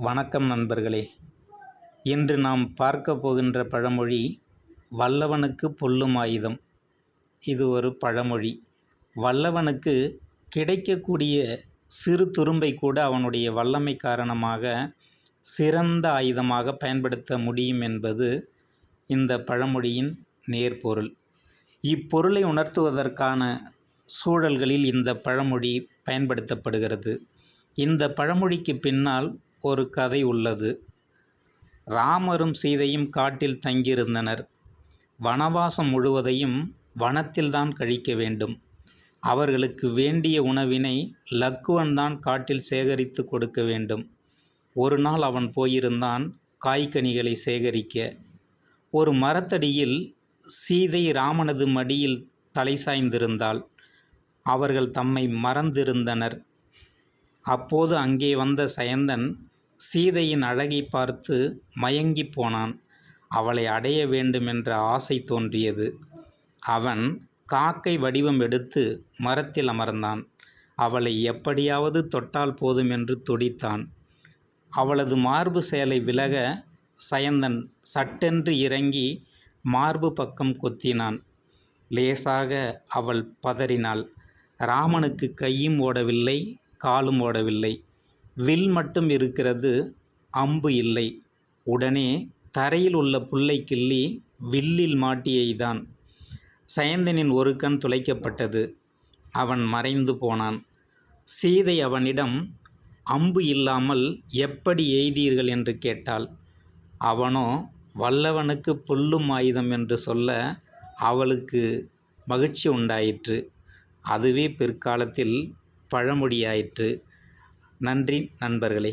வணக்கம் நண்பர்களே. இன்று நாம் பார்க்க போகின்ற பழமொழி வல்லவனுக்கு பொல்லும் ஆயுதம். இது ஒரு பழமொழி. வல்லவனுக்கு கிடைக்கக்கூடிய சிறு துரும்பை கூட அவனுடைய வல்லமை காரணமாக சிறந்த ஆயுதமாக பயன்படுத்த முடியும் என்பது இந்த பழமொழியின் நேர்பொருள். இப்பொருளை உணர்த்துவதற்கான சூழல்களில் இந்த பழமொழி பயன்படுத்தப்படுகிறது. இந்த பழமொழிக்கு பின்னால் ஒரு கதை உள்ளது. ராமரும் சீதையும் காட்டில் தங்கியிருந்தனர். வனவாசம் முழுவதையும் வனத்தில்தான் கழிக்க வேண்டும். அவர்களுக்கு வேண்டிய உணவினை லக்குவன் தான் காட்டில் சேகரித்து கொடுக்க வேண்டும். ஒரு நாள் அவன் போயிருந்தான் காய்கனிகளை சேகரிக்க. ஒரு மரத்தடியில் சீதை ராமனது மடியில் தலை சாய்ந்திருந்தாள். அவர்கள் தம்மை மறந்திருந்தனர். அப்போது அங்கே வந்த சயந்தன் சீதையின் அழகை பார்த்து மயங்கி போனான். அவளை அடைய வேண்டுமென்ற ஆசை தோன்றியது. அவன் காக்கை வடிவம் எடுத்து மரத்தில் அமர்ந்தான். அவளை எப்படியாவது தொட்டால் போதும் என்று துடித்தான். அவளது மார்பு சேலை விலக சயந்தன் சட்டென்று இறங்கி மார்பு பக்கம் கொத்தினான். லேசாக அவள் பதறினாள். ராமனுக்கு கையும் ஓடவில்லை காலும் ஓடவில்லை. வில் மட்டும் இருக்கிறது அம்பு இல்லை. உடனே தரையில் உள்ள புல்லை கிள்ளி வில்லில் மாட்டியைதான் சயந்தனின் ஒரு கண் துளைக்கப்பட்டது. அவன் மறைந்து போனான். சீதை அவனிடம் அம்பு இல்லாமல் எப்படி எய்தீர்கள்? என்று கேட்டாள். அவனோ வல்லவனுக்கு புல்லும் ஆயுதம் என்று சொல்ல அவளுக்கு மகிழ்ச்சி உண்டாயிற்று. அதுவே பிற்காலத்தில் பழமொழியாயிற்று. நன்றி நண்பர்களே.